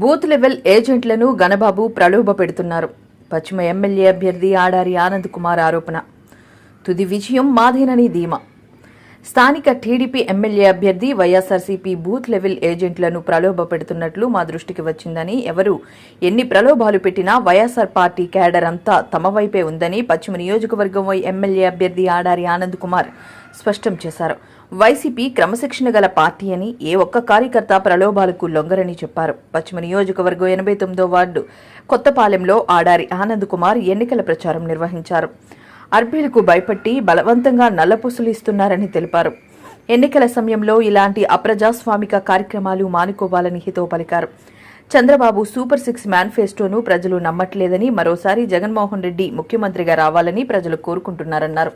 Booth level ఏజెంట్లను గణబాబు ప్రలోభ పెడుతున్నారు. పశ్చిమ ఎమ్మెల్యే అభ్యర్థి ఆడారి ఆనంద్ కుమార్ ఆరోపణ. తుది విజయం మాదేనని ధీమా. స్థానిక టీడీపీ ఎమ్మెల్యే అభ్యర్థి వైఎస్ఆర్సీపీ బూత్ లెవెల్ ఏజెంట్లను ప్రలోభ పెడుతున్నట్లు మా దృష్టికి వచ్చిందని ఎవరు ఎన్ని ప్రలోభాలు పెట్టినా వైఎస్ఆర్ పార్టీ క్యాడర్ అంతా తమ వైపే ఉందని పశ్చిమ నియోజకవర్గం వై ఎమ్మెల్యే అభ్యర్థి ఆడారి ఆనంద్ కుమార్ స్పష్టం చేశారు. వైసీపీ క్రమశిక్షణ గల పార్టీ అని ఏ ఒక్క కార్యకర్త ప్రలోభాలకు లొంగరని చెప్పారు. పశ్చిమ నియోజకవర్గం ఎనభై తొమ్మిదో వార్డు కొత్తపాలెంలో ఆడారి ఆనంద్ కుమార్ ఎన్నికల ప్రచారం నిర్వహించారు. అర్బీలకు భయపట్టి బలవంతంగా నల్లపూసలిస్తున్నారని తెలిపారు. ఎన్నికల సమయంలో ఇలాంటి అప్రజాస్వామిక కార్యక్రమాలు మానుకోవాలని హితో పలికారు. చంద్రబాబు సూపర్ సిక్స్ మేనిఫెస్టోను ప్రజలు నమ్మట్లేదని మరోసారి జగన్మోహన్ రెడ్డి ముఖ్యమంత్రిగా రావాలని ప్రజలు కోరుకుంటున్నారన్నారు.